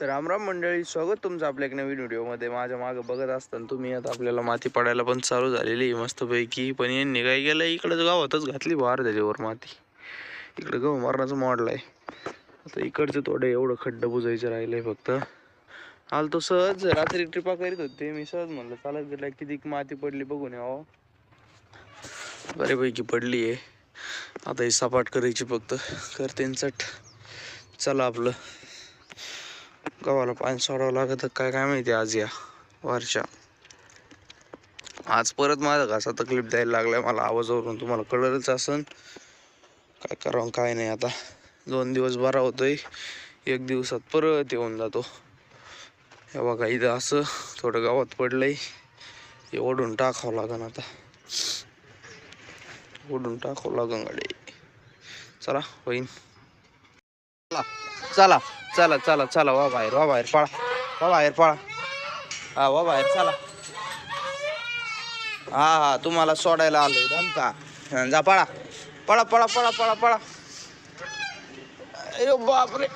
तर रामराम मंडळी स्वागत तुमचं आपल्या एक नवीन व्हिडिओमध्ये. माझ्या मागं बघत असताना तुम्ही आता आपल्याला माती पडायला पण चालू झालेली आहे मस्तपैकी. पण यांनी काय केलं? इकडं गावातच घातली बाहेर त्याच्यावर माती. इकडं गहू मारण्याचं मॉडल आहे. आता इकडचं थोडं एवढं खड्डं बुजायचं राहिलंय फक्त. आल तो सहज रात्री ट्रिपा करीत होते. मी सहज म्हणलं चालत गेला किती माती पडली बघून यावं. बऱ्यापैकी पडली आहे. आता ही सपाट करायची फक्त. करते चट. चला आपलं. गव्हाला पाणी सोडावं लागत. काय काय माहिती आज या वरच्या आज परत माझा घासा तकलीफ द्यायला लागलाय. मला आवाजावरून तुम्हाला कळलंच असन. काय करावं काय नाही आता. दोन दिवस बरा होतोय. एक दिवसात परत येऊन जातो. हे बघा इथं असं थोडं गावात पडलंय. हे ओढून टाकावं लागन आता. ओढून टाकावं लागन गाडी. चला होईन. चला. चला चला चला वा बाहेर वा बाहेर पळा. वा बाहेर पळा. हा वा बाहेर चला. हा हा तुम्हाला सोडायला आलोय हा, जा पळा. पळा पळा पळा पळा पळा. अरे बापरे.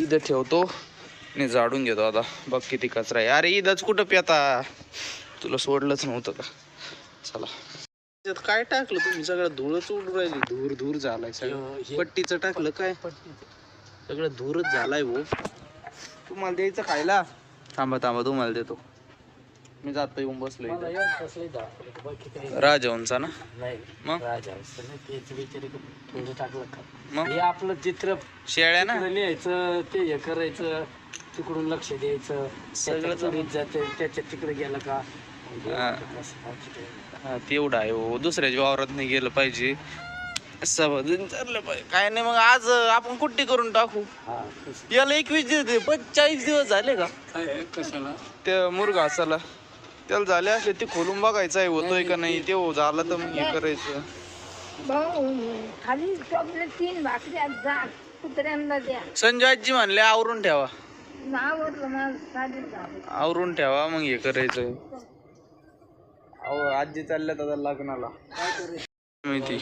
इथं ठेवतो. आणि झाडून घेतो आता. बघ किती कचरा आहे. अरे इथंच कुठं पेता? तुला सोडलंच नव्हतं का? चला. काय टाकलं तुम्ही? सगळं धूळच उडून राहिली. धूर धूर झालाय सगळं. पट्टीचं टाकलं काय? सगळं धूरच झालाय भाऊ. तुम्हाला द्यायचं खायला. थांबा थांबा तुम्हाला देतो. मी जातो येऊन बसलो इथं. राजहंसा ना? मग? मग? हे आपलं चित्र शेळ्या ना? तिकडं लिहायचं ते हे करायचं तिकडून लक्ष द्यायचं. सगळं सगळं जाते. त्याच्या तिकडे गेलं का? हा. हा तेवढं आहे हो. दुसऱ्याच्या वावरात नाही गेलं पाहिजे. चाललं पाहिजे. काय नाही मग आज आपण कुट्टी करून टाकू. हा. याला एकवीस दिवस पंचेचाळीस दिवस झाले का? कशाला? त्या मुरघासाला त्याला झाले असले ते खोलून बघायचं आहे होतोय का नाही ते हो झालं तर मग हे करायचं. भाऊ खाली चॉकलेट तीन भाकऱ्या जा कुत्र्यांना द्या. संजय आजी म्हणले आवरून ठेवा. साडी आवरून ठेवा मग हे करायचं अहो आजी चालल्यात आता लग्नाला. माहिती.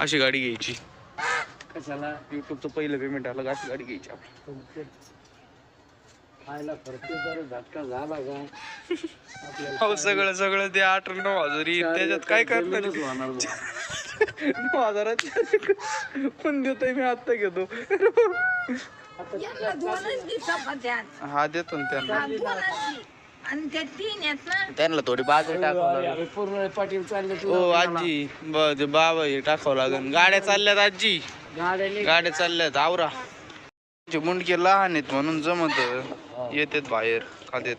अशी गाडी घ्यायची. कशाला? युट्यूबचं पहिलं पेमेंट आलं का अशी गाडी घ्यायची आपली. खायला खर्च जर झटका झाला का? आपल्याला हो सगळं सगळं ते आठ नऊ हजार येईल. त्याच्यात काय करणार. नऊ हजारात पण देतोय? मी आत्ता घेतो. हा देतो ना त्यांना. हा. आणि त्या तीन आहेत ना त्यांना थोडी बाजू टाकावं लागेल. अरे पूर्ण पाटील चालले हो आजी ब- ते बाबा हे टाकावं लागेल. गाड्या चालल्यात आजी. गाड्या चालल्यात आवरा. ते मुंडके लहान आहेत म्हणून जमत येतात बाहेर खात्यात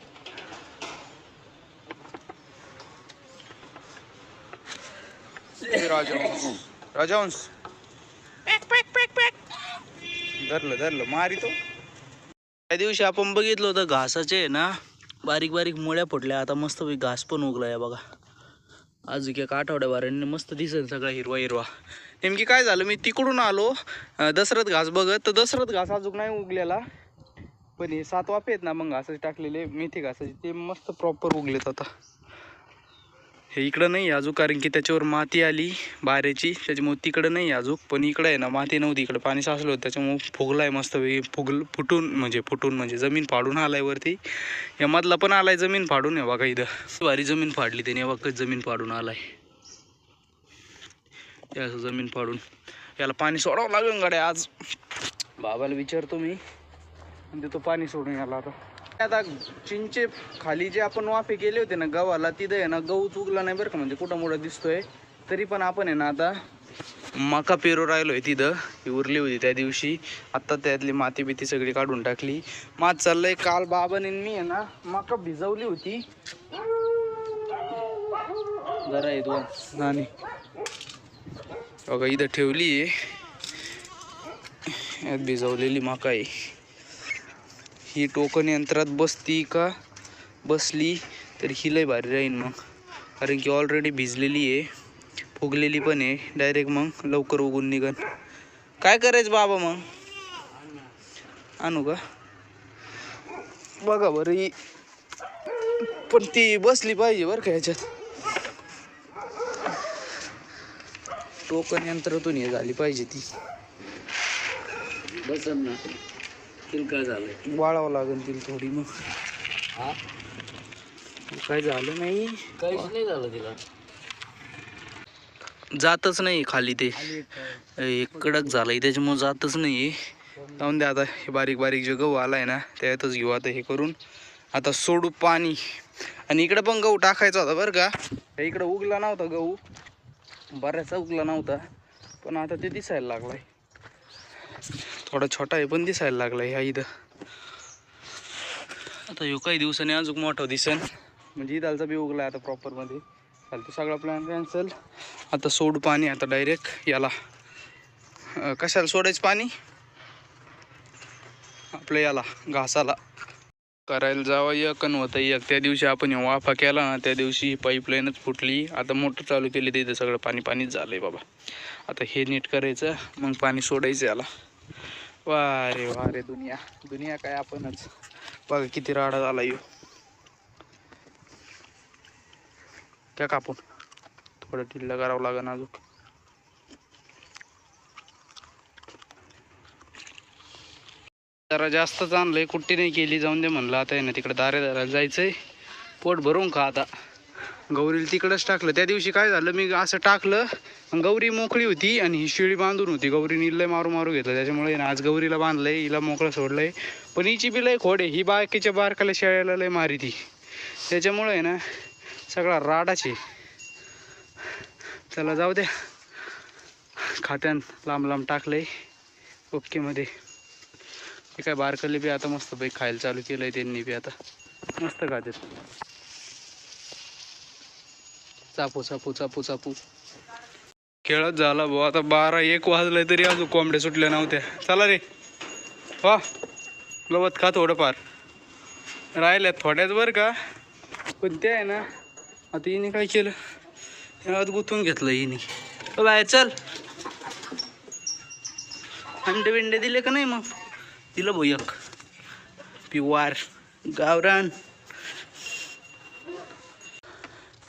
ए, राजहंस. राजहंस. धरलं धरलं. मारी तो. त्या दिवशी आपण बघितलं होतं घासाचे आहे ना बारीक बारीक मुळ्या फुटल्या. आता मस्त घास पण उगलाय बघा. अजून एक आठवड्याभराने मस्त दिसेल सगळा हिरवा हिरवा. नेमकी काय झालं? मी तिकडून आलो. दसरथ घास बघत. तर दसरथ घास अजून नाही उगलेला. पण हे सात वाफे आहेत ना मग घासाचे टाकलेले मेथी घासाचे. ते मस्त प्रॉपर उगलेत आता. हे इकडं नाही अजून कारण की त्याच्यावर माती आली बाऱ्याची त्याच्यामुळे तिकडं नाही अजून पण इकडं आहे ना माती नव्हती इकडं पाणी साचलं होतं त्याच्यामुळे फुगलाय मस्त फुगल फुटून म्हणजे फुटून म्हणजे जमीन फाडून आलाय वरती. या मधला पण आलाय जमीन फाडून आहे बघा इथं. भारी जमीन फाडली त्याने वाकच जमीन फाडून आलाय. हे असं जमीन फाडून. याला पाणी सोडावं लागेल गाड्या आज. बाबाला विचारतो मी आणि तो पाणी सोडून याला आता. आता चिंचे खाली जे आपण वाफे केले होते ना गव्हाला तिथं आहे ना गहू चुकला नाही बरं का म्हणजे कुठं मोठं दिसतोय. तरी पण आपण आहे ना आता मका पेरू राहिलोय तिथं. ही उरली होती त्या दिवशी. आत्ता त्यातली माती बिती सगळी काढून टाकली. मात चाललंय काल बाबाने मी आहे ना मका भिजवली होती. जरा येतो दोन नाणी. बघा इथं ठेवली आहे. यात भिजवलेली मका आहे. ही टोकन यंत्रात बसती का? बसली तर ही लय भारी राहील मग. कारण की ऑलरेडी भिजलेली आहे फुगलेली पण आहे. डायरेक्ट मग लवकर उगून निघन. काय करायचं बाबा मग? आणू का? बघा बरं ही पण ती बसली पाहिजे बरं का ह्याच्यात. टोकन यंत्रातून हे झाली पाहिजे ती. बसन ना. तिला काय झालंय वाळावं लागेल तिला थोडी मग. हा? काय झालं नाही. काहीच नाही झालं तिला. जातच नाही खाली ते. कडक झालंय त्याच्यामुळे जातच नाही जाऊन द्या आता हे बारीक बारीक जे गहू आलाय ना त्यातच घेऊ आता हे करून. आता सोडू पाणी. आणि इकडे पण गहू टाकायचा होता बरं का. इकडं उगला नव्हता गहू. बऱ्याचसा उगला नव्हता. पण आता ते दिसायला लागलाय. थोडा छोटा आहे पण दिसायला लागला ह्या इथं. आता ह्यो काही दिवसांनी अजून मोठा दिसन. म्हणजे इदालचा बी उगला आता प्रॉपरमध्ये चालतो सगळा प्लॅन कॅन्सल आता सोड पाणी आता डायरेक्ट याला. कशाला सोडायचं पाणी? आपलं याला घासाला. करायला जावं एक आणि होतं एक. त्या दिवशी आपण वाफा केला ना त्या दिवशी पाईपलाईनच फुटली. आता मोटर चालू केली तिथं सगळं पाणी पाणीच झालं आहे बाबा. आता हे नीट करायचं मग पाणी सोडायचं याला. वा रे वा रे दुनिया. दुनिया काय आपणच. बघा किती राडा झाला येऊ त्या कापून. थोडं ढिल्लं करावं लागेल अजून. जरा जास्तच आणलंय. कुट्टी नाही केली. जाऊन दे म्हणलं. आता आहे ना तिकडे दारे दाराला जायचंय. पोट भरून खा आता. गौरीला तिकडंच टाकलं. त्या दिवशी काय झालं मी असं टाकलं गौरी मोकळी होती आणि ही शिळी बांधून होती. गौरीने लय मारू मारू घेतलं. त्याच्यामुळे ना आज गौरीला बांधलंय हिला मोकळं सोडलंय. पण हिची बी लय खोड आहे. ही बाकीच्या बारकाला शेळ्याला लय मारी ती त्याच्यामुळे आहे ना सगळा राडाच आहे. चला जाऊ द्या. खात्यान लांब लांब टाकलंय. ओकेमध्ये काय बारकले बी आता मस्त बाई खायला चालू केलंय त्यांनी बी आता. मस्त खात्यात. चापू चापू चापू चापू. खेळत झाला भाऊ. आता बारा एक वाजलंय तरी अजून कोंबड्या सुटल्या नव्हत्या. चला रे. वा. गवत खा थोडंफार. राहिल्यात थोड्याच बरं का. पण ते आहे ना आता हिने काय केलं? आज गुंतून घेतलं हिने. चला बाय चल. अंडे बिंडे दिले का नाही मग? दिलं भाऊ एक. पिवार गावरान हे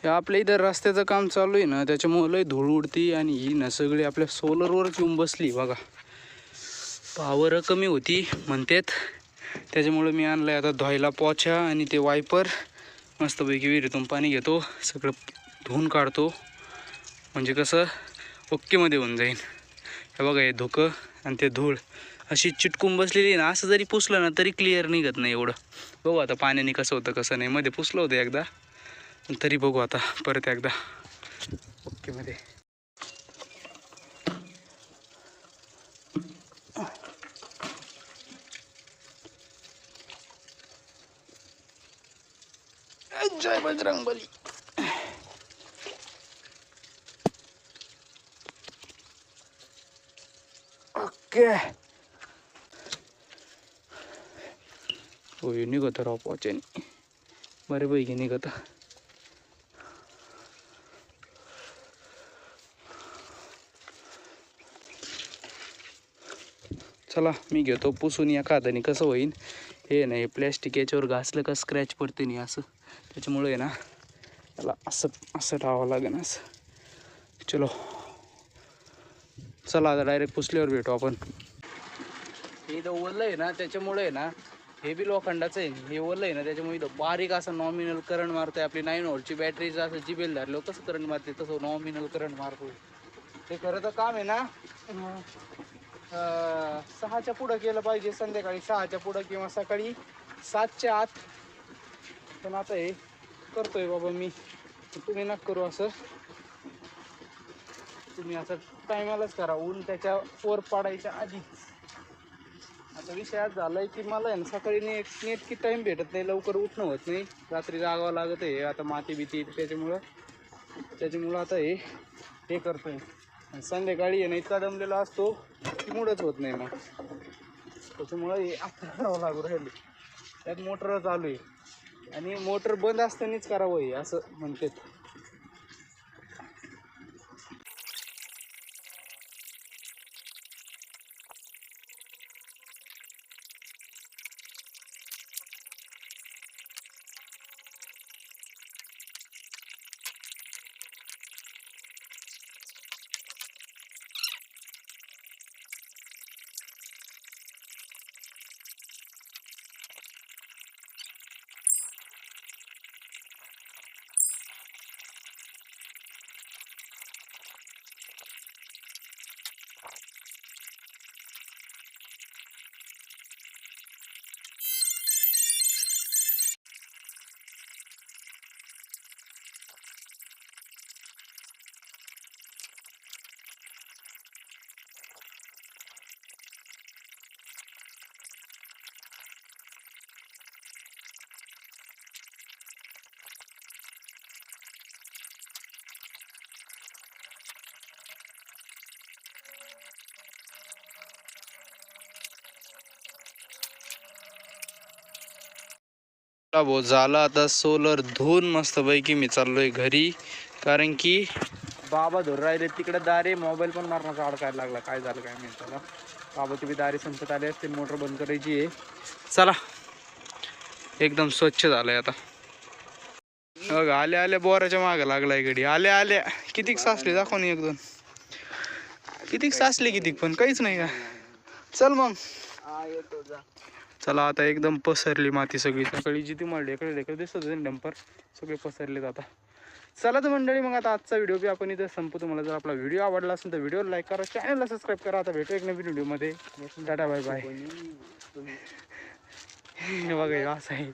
आपल्या इथं रस्त्याचं काम चालू आहे ना त्याच्यामुळे लय धूळ उडती आणि ही ना सगळी आपल्या सोलरवरच येऊन बसली बघा. पावर कमी होती म्हणतात. त्याच्यामुळं मी आणलं आता धुवायला पोछा आणि ते वायपर मस्तपैकी विहिरीतून पाणी घेतो सगळं धुवून काढतो. म्हणजे कसं ओक्केमध्ये होऊन जाईन. हे बघा हे धुकं आणि ते धूळ. अशी चिटकून बसलेली आहे ना असं जरी पुसलं ना तरी क्लिअर निघत नाही एवढं. बघू आता पाण्याने कसं होतं कसं नाही. मध्ये पुसलं होतं एकदा. पण तरी बघू आता परत एकदा. ओकेमध्ये जय बजरंग बली ओके. होय निघत राव पोच्याने बऱ्यापैकी निघत. चला मी घेतो. पुसून या हाताने कसं होईन? हे नाही प्लॅस्टिक याच्यावर घासलं का स्क्रॅच पडते नाही असं. त्याच्यामुळे आहे ना त्याला असं असं राहावं लागेल असं. चलो. चला आता डायरेक्ट पुसल्यावर भेटू आपण. हे इथं ओलं आहे ना त्याच्यामुळे आहे ना हे बी लोखंडाचं आहे. हे ओलं आहे ना त्याच्यामुळे इथं बारीक असं नॉमिनल करंट मारतोय. आपली नाईन व्होल्टची बॅटरीचं असं जिबेल धरलं कसं करंट मारते तसं नॉमिनल करंट मारतोय. ते खरं तर काम आहे ना? सहाच्या पुढं केलं पाहिजे संध्याकाळी सहाच्या पुढं किंवा सकाळी सातच्या आत. पण आता हे करतोय बाबा मी. तुम्ही नक्की करू असं. तुम्ही असं टायमालाच करा. ऊन त्याच्या फोर पाडायच्या आधीच आता विषय आज झालाय की मला आहे ना सकाळी नेट नेटकी टाईम भेटत नाही. लवकर उठणं होत नाही. रात्री जागावं लागत आहे. आता माती बिती त्याच्यामुळं. त्याच्यामुळं आता हे हे करतोय. आणि संध्याकाळी आहे ना इतका दमलेला असतो. ती मुडच होत नाही मग त्याच्यामुळं हे आता करावं लागू राहिली त्यात मोटर चालू आहे. आणि मोटर बंद असतानाच करावं हे असं म्हणतात. चला भाऊ आता सोलर धुवून मस्तपैकी मी चाललोय घरी. कारण की बाबा धरून राहिले तिकडे दारे मोबाईल पण मारण्याचा अडकायला लागला काय झालं काय माहिती त्याला. बाबा बी दारे संपत आले असते मोटर बंद करायची आहे. चला एकदम स्वच्छ झालंय आता. बघ आल्या आल्या बोराच्या मागं लागलाय गडी आल्या आल्या कितीक सासले दाखव ना एक दोन. कितीक सासले कितीक पण काहीच नाही का? चल मग. चला आता एकदम पसरली माती सगळी. सकाळी जिथे मारली इकडे इकडे दिसत होते डंपर. सगळे पसरले जातात चला तर मंडळी मग आता आजचा व्हिडिओ बी आपण इथे संपू तुम्हाला जर आपला व्हिडिओ आवडला असेल तर व्हिडिओ लाईक करा चॅनलला सबस्क्राईब करा. आता भेटू एक नवीन व्हिडिओमध्ये टाटा बाय बाय हे बघा असं आहे.